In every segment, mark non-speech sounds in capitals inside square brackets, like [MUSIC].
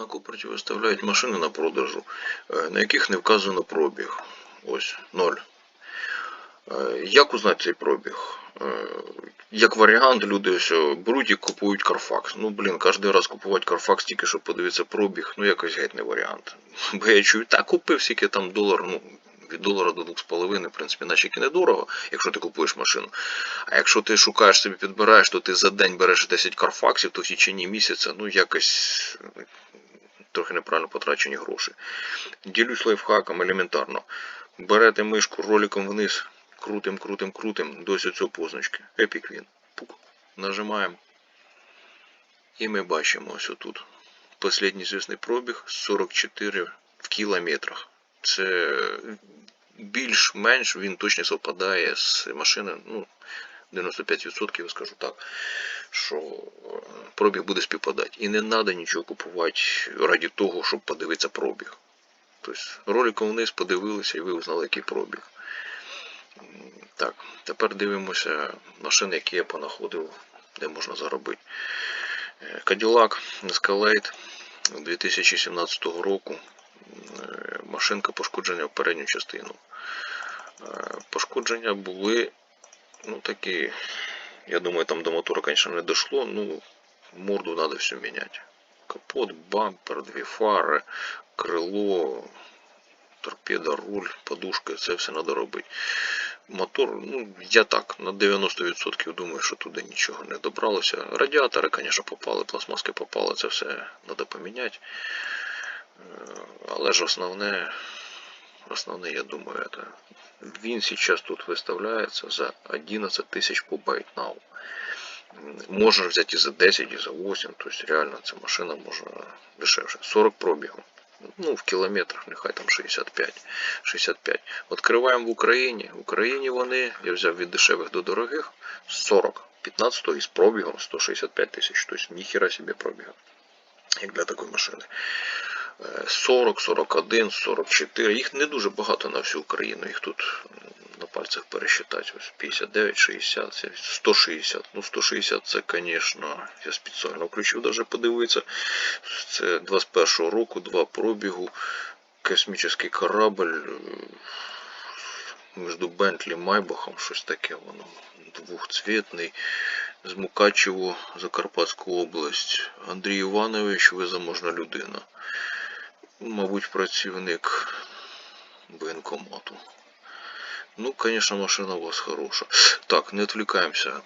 На кооперативі виставляють машини на продажу, е, на яких не вказано пробіг. Ось, ноль. Е, Як узнати цей пробіг? Е, Як варіант, люди ось беруть і купують Carfax. Ну, блін, кожен раз купувати Carfax тільки щоб подивитися пробіг, ну якось геть не варіант. [LAUGHS] Бо я чую, так купив скільки там долар, ну, від долара до 2,5, в принципі, наче недорого, якщо ти купуєш машину. А якщо ти шукаєш собі, підбираєш, то ти за день береш 10 карфаксів, то в течение місяця, ну якось трохи неправильно потрачені гроші. Ділюсь лайфхаком елементарно. Берете мишку роликом вниз, крутим, крутим, крутим до ось цього позначки. Epic Win. Пук. Нажимаємо. І ми бачимо ось тут. Последній звісний пробіг 44 в кілометрах. Це більш-менш він точно совпадає з машини, ну, 95% я скажу так, що е, пробіг буде співпадати. І не треба нічого купувати раді того, щоб подивитися пробіг. Тобто роликом вниз подивилися і ви узнали, який пробіг. Так, тепер дивимося машини, які я понаходив, де можна заробити. Е, Cadillac Escalade 2017 року. Е, Машинка пошкодження в передню частину. Е, Пошкодження були, ну такі, я думаю, там до мотора, конечно, не дошло, ну, морду надо все менять. Капот, бампер, дві фари, крило, торпеда, руль, подушка, це все треба робити. Мотор, ну, я так, на 90% думаю, що туди нічого не добралося. Радіатори, звісно, попали, пластмаски попали, це все треба поміняти. Е, Але ж основне, основне, я думаю, это він сейчас тут виставляється за 11 тисяч по ByteNow. М, Можна взяти і за 10, і за 8, тобто реально ця машина може дешевше. 40 пробігу. Ну, в кілометрах, нехай там 65. 65. Відкриваємо в Україні. В Україні вони, я взяв від дешевих до дорогих, 40. 15 із пробігом 165 тисяч. Тобто ніхіра собі пробіга. Як для такої машини. Е, 40, 41, 44. Їх не дуже багато на всю Україну. Їх тут на пальцях пересчитати. Ось 59, 60, 160. Ну, 160 це, звісно, я спеціально включив даже подивитися. Це 21 року, два пробігу. Космічний корабль е, між Бентлі Майбахом, щось таке воно. Двохцвітний. З Мукачево, Закарпатську область. Андрій Іванович, ви заможна людина. Мабуть, працівник воєнкомату. Ну, звісно, машина у вас хороша. Так, не відвлікаємося.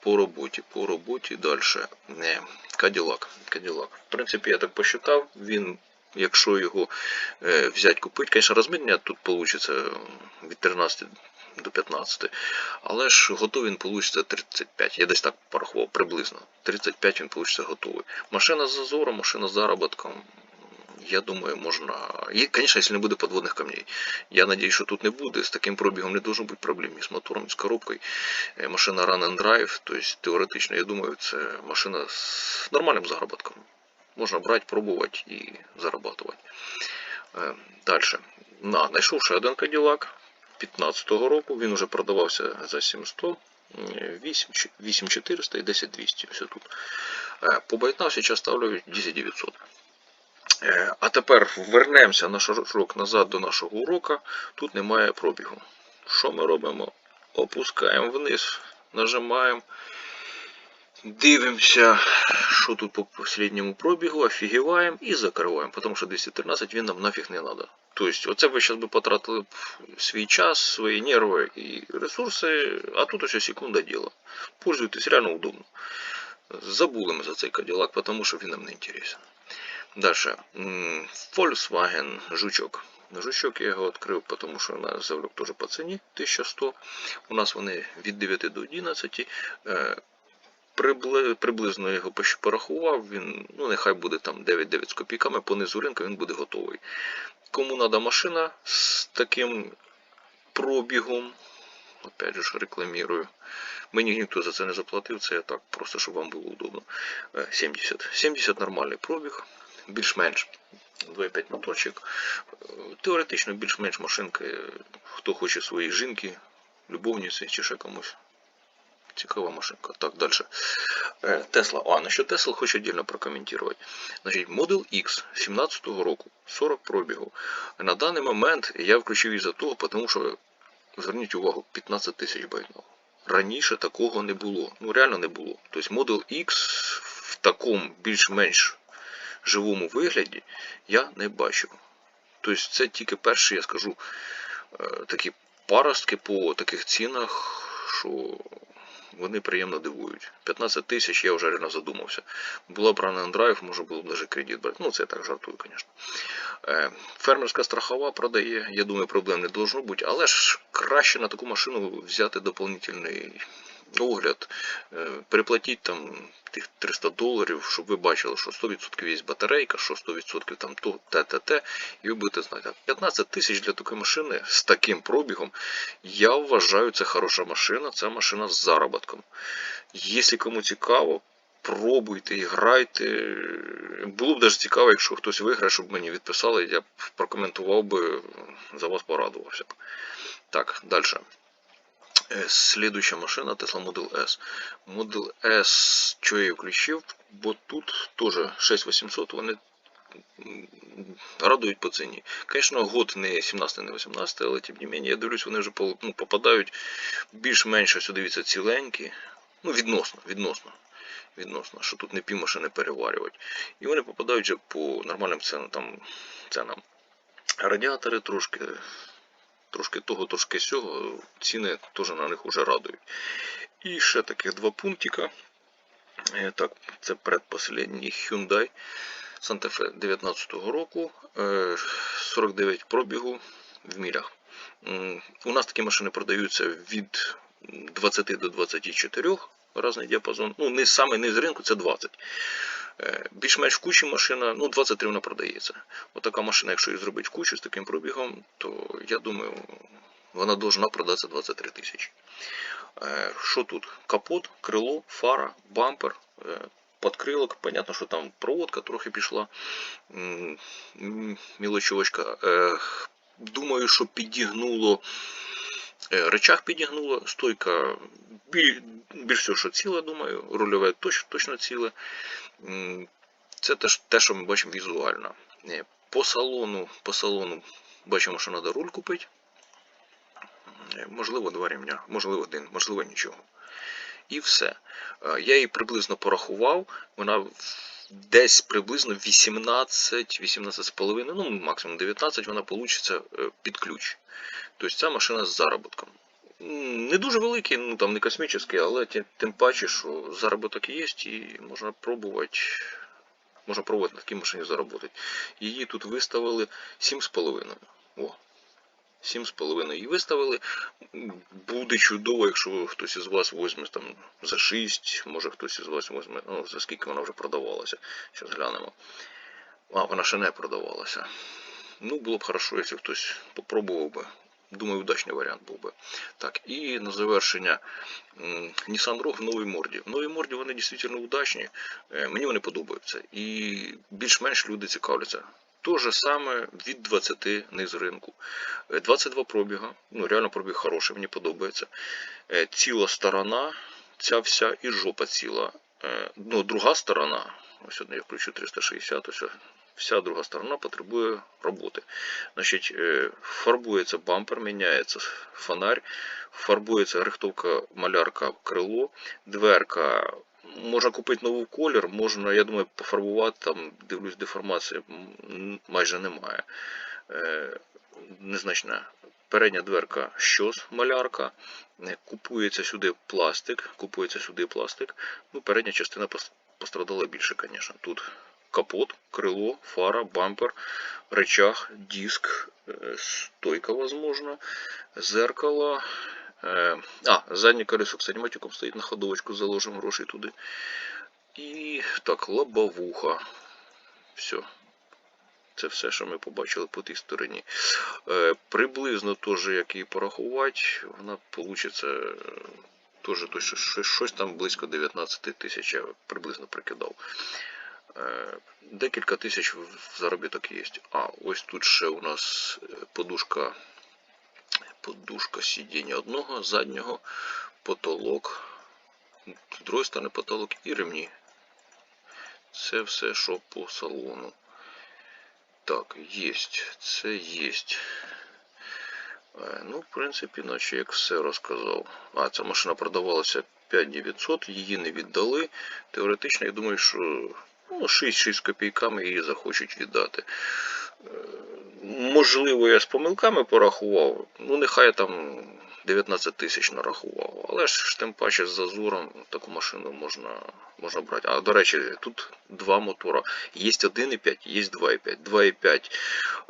По роботі, по роботі далі. Не, Каділак. Каділак. В принципі, я так посчитав, він, якщо його е, взяти купити, звісно, розміння тут вийде від 13 до 15. Але ж готовий він вийде 35. Я десь так порахував приблизно. 35 він вийде готовий. Машина з зазором, машина з заробітком. Я думаю, можна. І, звісно, якщо не буде подводних камней. Я надіюсь, що тут не буде. З таким пробігом не дуже бути проблем ні з мотором, ні з коробкою. Е, Машина Run and Drive, тобто теоретично, я думаю, це машина з нормальним заробітком. Можна брати, пробувати і зарабатувати. Далі. На, знайшов ще один Cadillac 15-го року. Він вже продавався за 700. 8400 і 10200. Ось тут. Е, По байтнав зараз ставлю 10900. Е, А тепер вернемося на шажок назад до нашого урока. Тут немає пробігу. Що ми робимо? Опускаємо вниз, нажимаємо, дивимося, що тут по останньому пробігу, офігіваємо і закриваємо, тому що 213 він нам нафіг не треба. Тобто, оце ви зараз би потратили б свій час, свої нерви і ресурси, а тут ось секунда діла. Пользуйтесь, реально удобно. Забули ми за цей Cadillac, тому що він нам не інтересен. Дальше. Volkswagen Жучок. Жучок я його відкрив, тому що на завлюк теж по ціні 1100. У нас вони від 9 до 11. Е, прибли- Приблизно його порахував. Він, ну нехай буде там 9-9 з копійками, по низу ринку він буде готовий. Кому треба машина з таким пробігом, опять же рекламірую. Мені ніхто за це не заплатив, це я так, просто щоб вам було удобно. Е, 70. 70 нормальний пробіг, більш-менш 2,5 моторчик. Е, Теоретично більш-менш машинка, е, хто хоче своїй жінки, любовниці чи ще комусь Цікава машинка. Так, далі. Тесла. А, насчет Тесла хочу отдельно прокоментувати. Значить, Model X 17-го року, 40 пробігу. На даний момент я включив із-за того, тому що, зверніть увагу, 15 тисяч байнов. Раніше такого не було. Ну, реально не було. Тобто Model X в такому більш-менш живому вигляді я не бачив. Тобто це тільки перші, я скажу, е, такі паростки по таких цінах, що вони приємно дивують. 15 тисяч я вже реально задумався. Була б and Drive, може було б навіть кредит брати. Ну, це я так жартую, звісно. Е, Фермерська страхова продає, я думаю, проблем не должно бути, але ж краще на таку машину взяти дополнительний огляд, е, переплатіть там тих 300 доларів, щоб ви бачили, що 100% є батарейка, що 100% там то, те, те, те, і ви будете знати. 15 тисяч для такої машини з таким пробігом, я вважаю, це хороша машина, це машина з заробітком. Якщо кому цікаво, пробуйте, грайте. Було б навіть цікаво, якщо хтось виграє, щоб мені відписали, я б прокоментував би, за вас порадувався б. Так, далі. Е, Слідуюча машина Tesla Model S. Model S, що я її включив, бо тут теж 6800, вони радують по ціні. Звісно, год не 17, не 18, але тим не менше, я дивлюсь, вони вже ну, попадають більш-менш, ось дивіться, ціленькі. Ну, відносно, відносно. Відносно, що тут не півмашини переварювати. І вони попадають вже по нормальним ценам. Там, ценам. Радіатори трошки трошки того, трошки сього, ціни теж на них вже радують. І ще таких два пунктика. Е, Так, це предпоследній Hyundai Santa Fe 19-го року, е, 49 пробігу в мілях. У нас такі машини продаються від 20 до 24 різний діапазон. Ну, не саме не з ринку, це 20. Е, Більш-менш в кучі машина, ну 23 вона продається. Отака машина, якщо її зробити в кучу з таким пробігом, то я думаю, вона должна продатися 23 тисячі. Е, Що тут? Капот, крило, фара, бампер, е, подкрилок. Понятно, що там проводка трохи пішла. М, м, Мілочовочка. Е, Думаю, що підігнуло. Речах підігнуло, стойка більш всього, що ціла, думаю, рульове точно ціле. Це теж те, що ми бачимо візуально. Е, По салону, по салону бачимо, що треба руль купити. Е, Можливо, два рівня, можливо, один, можливо, нічого. І все. Е, Я її приблизно порахував. Вона десь приблизно 18, 18,5, ну максимум 19 вона получиться е, під ключ. Тобто ця машина з заробітком. Не дуже великий, ну там не космічний, але ті- тим паче, що заробіток є і можна пробувати. Можна пробувати на такій машині заробити. Її тут виставили 7,5. О, 7,5 її виставили. Буде чудово, якщо хтось із вас візьме там за 6, може хтось із вас візьме, ну, за скільки вона вже продавалася. Зараз глянемо. А, вона ще не продавалася. Ну, було б хорошо, якщо хтось попробував би. Думаю, удачний варіант був би. Так, і на завершення Nissan Rogue в новій морді. В новій морді вони дійсно удачні. Е, Мені вони подобаються. І більш-менш люди цікавляться. То же саме від 20 низ ринку. Е, 22 пробіга. Ну, реально пробіг хороший, мені подобається. Е, Ціла сторона, ця вся і жопа ціла. Е, Ну, друга сторона, ось одне я включу 360, ось вся друга сторона потребує роботи. Значить, е, фарбується бампер, міняється фонарь, фарбується рихтовка малярка крило, дверка. Можна купити новий колір, можна, я думаю, пофарбувати, там, дивлюсь, деформації майже немає. Е, Незначна. Передня дверка щось, малярка. Е, Купується сюди пластик, купується сюди пластик. Ну, передня частина пострадала більше, звісно. Тут капот, крило, фара, бампер, речах, диск, е, стойка, возможно, зеркало. Е, А, заднє колесо, кстати, матюком стоїть на ходовочку, заложимо гроші туди. І так, лобовуха. Все. Це все, що ми побачили по тій стороні. Е, приблизно теж, як її порахувати, вона вийде теж щось там близько 19 тисяч, я приблизно прикидав. Е, Декілька тисяч в заробіток є. А, ось тут ще у нас е, подушка, подушка сидіння одного, заднього, потолок. з сторони потолок і ремні. Це все, що по салону. Так, єсть, це єсть. Е, Ну, в принципі, наче як все розказав. А, ця машина продавалася 5900, її не віддали. Теоретично, я думаю, що ну, 6-6 копійками її захочуть віддати. Е, Можливо, я з помилками порахував. Ну, нехай там 19 тисяч нарахував. Але ж тим паче з зазором таку машину можна, можна брати. А до речі, тут два мотора. Є 1,5, є 2,5. 2,5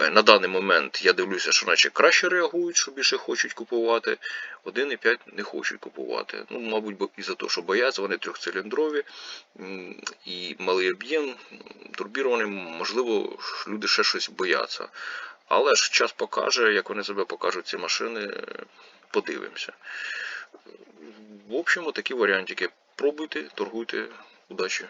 Е, на даний момент я дивлюся, що наче краще реагують, що більше хочуть купувати. 1,5 не хочуть купувати. Ну, мабуть, бо із-за того, що бояться, вони трьохциліндрові і малий об'єм, м, турбіровані, можливо, люди ще щось бояться. Але ж час покаже, як вони себе покажуть ці машини, е, подивимося. В общем, такі варіантики. Пробуйте, торгуйте, удачі!